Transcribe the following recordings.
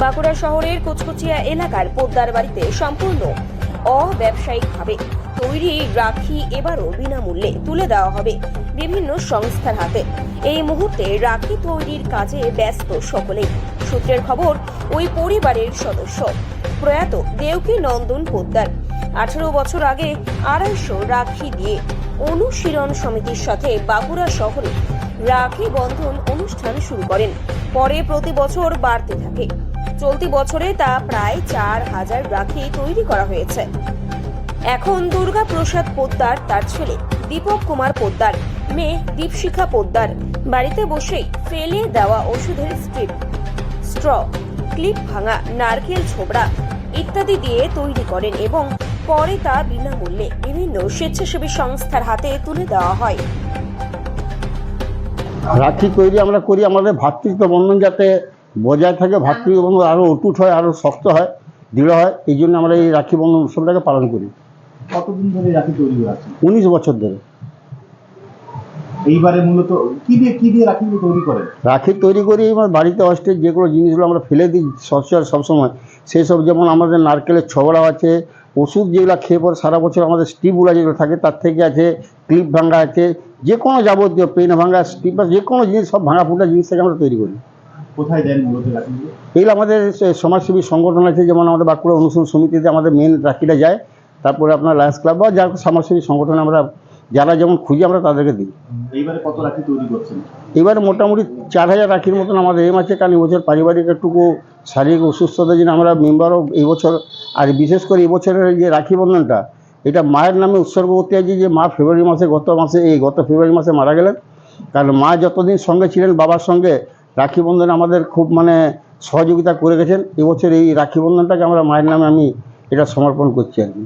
বাঁকুড়া শহরের কুচকুচিয়া এলাকার পোদ্দার বাড়িতে সম্পূর্ণ অব্যবসায়িকভাবে তৈরি রাখি এবারও বিনামূল্যে তুলে দেওয়া হবে বিভিন্ন সংস্থার হাতে। এই মুহূর্তে রাখি তৈরির কাজে ব্যস্ত সকলেই। সূত্রের খবর, ওই পরিবারের সদস্য প্রয়াত দেউকি নন্দন পোদ্দার। আঠারো বছর আগে আড়াইশো রাখি দিয়ে অনুশীলন সমিতির সাথে বাঁকুড়া শহরে রাখি বন্ধন অনুষ্ঠান শুরু করেন। পরে প্রতি বছর বাড়তে থাকে। চলতি বছরে তা প্রায় চার হাজার রাখি তৈরি করা হয়েছে। এখন দুর্গা প্রসাদ পোদ্দার তার ছেলে, দীপক কুমার পোদ্দার, মেয়ে দীপশিখা পোদ্দার বাড়িতে বসেই ফেলে দেওয়া ওষুধের স্ট্রিপ স্ট্র, ক্লিপ ভাঙা, নারকেল ছোবড়া ইত্যাদি দিয়ে তৈরি করেন এবং পরে তা বিনামূল্যে বিভিন্ন স্বেচ্ছাসেবী সংস্থার হাতে তুলে দেওয়া হয়। রাখি তৈরি আমরা করি, আমাদের ভ্রাতৃত্ব বন্ধন যাতে বজায় থাকে ভ্রাতৃত্ব বন্ধন আরও অটুট হয় আরও শক্ত হয় দৃঢ় হয় এই জন্য আমরা এই রাখি বন্ধন উৎসবটাকে পালন করি। কতদিন ধরে রাখি তৈরি আছে? উনিশ বছর ধরে। এইবারে মূলত কি দিয়ে কি দিয়ে রাখিগুলো তৈরি করেন? রাখি তৈরি করি আমার বাড়িতে অস্টের যেগুলো জিনিসগুলো আমরা ফেলে দিই সচরাচর সবসময়। সেই সব যেমন আমাদের নারকেলের ছবড়া আছে ওষুধ যেগুলো খেয়ে পরে সারা বছর আমাদের স্টিপগুলো যেগুলো থাকে তার থেকে আছে ক্লিপ ভাঙা আছে যে কোনো যাবতীয় পেন ভাঙা স্টিপ যে কোনো জিনিস সব ভাঙা ফুটা জিনিস থেকে আমরা তৈরি করি। কোথায় দেন মূলত রাখিগুলো এইগুলো আমাদের সমাজসেবী সংগঠন আছে যেমন আমাদের বাঁকুড়া অনুশীলন সমিতিতে আমাদের মেন রাখিটা যায়। তারপরে আপনার লায়ন্স ক্লাব বা যার সমাজসেবী সংগঠনে আমরা যারা যেমন খুঁজি আমরা তাদেরকে দিই। এইবারে কত রাখি তৈরি করছেন? এবারে মোটামুটি চার হাজার রাখির মতন আমাদের এম আছে কারণ এবছর পারিবারিক একটুকু শারীরিক অসুস্থতার জন্য আমরা মেম্বারও এই বছর আর বিশেষ করে এবছরের যে রাখি বন্ধনটা এটা মায়ের নামে উৎসর্গ করতে আছে যে মা ফেব্রুয়ারি মাসে গত মাসে এই গত ফেব্রুয়ারি মাসে মারা গেলেন। কারণ মা যতদিন সঙ্গে ছিলেন বাবার সঙ্গে রাখি বন্ধনে আমাদের খুব মানে সহযোগিতা করে গেছেন। এবছর এই রাখি বন্ধনটাকে আমরা মায়ের নামে আমি এটা সমর্পণ করছি আর কি।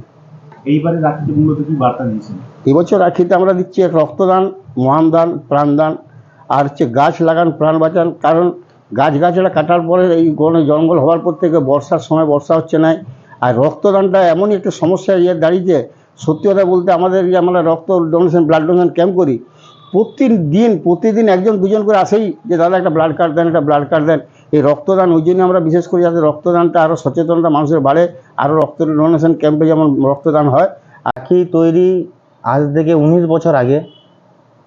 এইবারে রাখিতে মূলত কি বার্তা দিয়েছেন? এবছর রাখিতে আমরা দিচ্ছি এক রক্তদান মহান দান প্রাণদান আর হচ্ছে গাছ লাগান প্রাণ বাঁচান। কারণ গাছ গাছড়া কাটার পরে এই বনে জঙ্গল হওয়ার পর থেকে বর্ষার সময় বর্ষা হচ্ছে না আর রক্তদানটা এমনই একটা সমস্যা ইয়ে দাঁড়িয়েছে। সত্যি কথা বলতে আমাদের যে আমরা রক্ত ডোনেশন ব্লাড ডোনেশন ক্যাম্প করি। প্রতিদিন প্রতিদিন একজন দুজন করে আসেই যে, দাদা, একটা ব্লাড কার্ড দেন, একটা ব্লাড কার্ড দেন। এই রক্তদান, ওই জন্য আমরা বিশেষ করে যাতে রক্তদানটা আরও সচেতনতা মানুষের বাড়ে আরও রক্ত ডোনেশন ক্যাম্পে যেমন রক্তদান হয়। রাখি তৈরি আজ থেকে উনিশ বছর আগে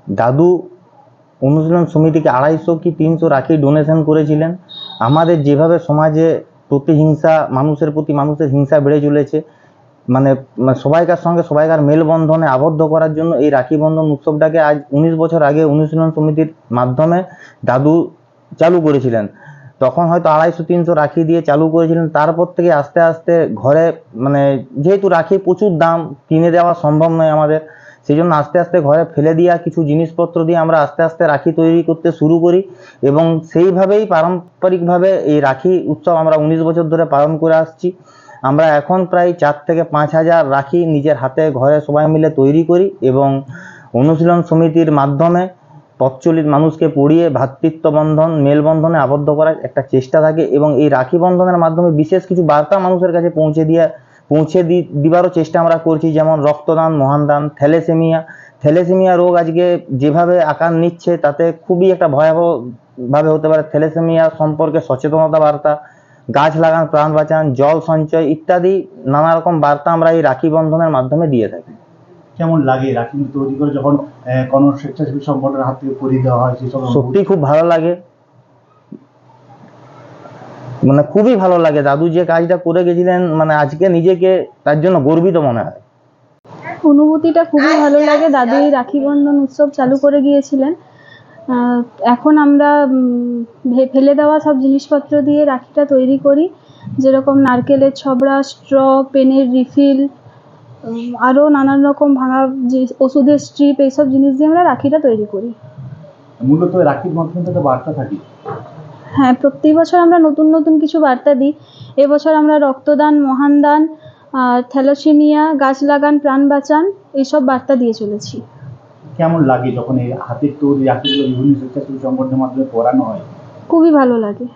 দাদু অনুশীলন সমিতিকে আড়াইশো কি তিনশো রাখি ডোনেশন করেছিলেন। আমাদের যেভাবে সমাজে প্রতিহিংসা, মানুষের প্রতি মানুষের হিংসা বেড়ে চলেছে মানে মানে সবাইকার সঙ্গে সবাইকার মেলবন্ধনে আবদ্ধ করার জন্য এই রাখি বন্ধন উৎসবটাকে আজ উনিশ বছর আগে অনুশীলন সমিতির মাধ্যমে দাদু চালু করেছিলেন। তখন হয়তো আড়াইশো, তিনশো রাখি দিয়ে চালু করেছিলেন। তারপর থেকে আস্তে আস্তে ঘরে মানে যেহেতু রাখি প্রচুর দাম কিনে দেওয়া সম্ভব নয় আমাদের সেই জন্য আস্তে আস্তে ঘরে ফেলে দেওয়া কিছু জিনিসপত্র দিয়ে আমরা আস্তে আস্তে রাখি তৈরি করতে শুরু করি এবং সেইভাবেই পারম্পরিকভাবে এই রাখি উৎসব আমরা উনিশ বছর ধরে পালন করে আসছি। আমরা এখন প্রায় চার থেকে পাঁচ হাজার রাখি নিজের হাতে ঘরে সবাই মিলে তৈরি করি এবং অনুশীলন সমিতির মাধ্যমে পথচলিত মানুষকে পড়িয়ে ভ্রাতৃত্ব বন্ধন মেলবন্ধনে আবদ্ধ করার একটা চেষ্টা থাকে এবং এই রাখি বন্ধনের মাধ্যমে বিশেষ কিছু বার্তা মানুষের কাছে পৌঁছে দিয়ে, পৌঁছে দি, দিবারও চেষ্টা আমরা করছি, যেমন রক্তদান, মহানদান, থ্যালেসেমিয়া। থ্যালেসেমিয়া রোগ আজকে যেভাবে আকার নিচ্ছে তাতে খুবই একটা ভয়াবহ ভাবে হতে পারে। থ্যালেসেমিয়া সম্পর্কে সচেতনতা বার্তা গাছ লাগান প্রাণ বাঁচান জল সঞ্চয় ইত্যাদি নানা রকম বার্তা আমরা এই রাখি বন্ধনের মাধ্যমে দিয়ে থাকি। কেমন লাগে রাখি তৈরি করে যখন কোনো স্বেচ্ছাসেবী সংগঠনের হাত থেকে পরিয়ে দেওয়া হয় সেই সব সত্যি খুব ভালো লাগে। মানে খুবই ভালো লাগে। দাদু যে কাজটা করে গেছিলেন মানে আজকে নিজেকে তার জন্য গর্বিত মনে হয়। অনুভূতিটা খুবই ভালো লাগে। দাদু এই রাখি বন্ধন উৎসব চালু করে গিয়েছিলেন। এখন আমরা ফেলে দেওয়া সব জিনিসপত্র দিয়ে রাখিটা তৈরি করি। যেরকম নারকেলের ছবড়া স্ট্র পেনের রিফিল আরও নানান রকম ভাঙা যে ওষুধের স্ট্রিপ এইসব জিনিস দিয়ে আমরা রাখিটা তৈরি করি। মূলত রাখির মাধ্যমে একটা বার্তা থাকে হ্যাঁ প্রত্যেক বছর আমরা নতুন নতুন কিছু বার্তা দিই। এবছর আমরা রক্তদান মহান দান থ্যালাসেমিয়া গাছ লাগান প্রাণ বাঁচান এইসব বার্তা দিয়ে চলেছি। কেমন লাগে যখন এই হাতের তৈরি আঁকিগুলো বিভিন্ন স্বেচ্ছাসেবী সংগঠনের মাধ্যমে পড়ানো হয়? খুবই ভালো লাগে।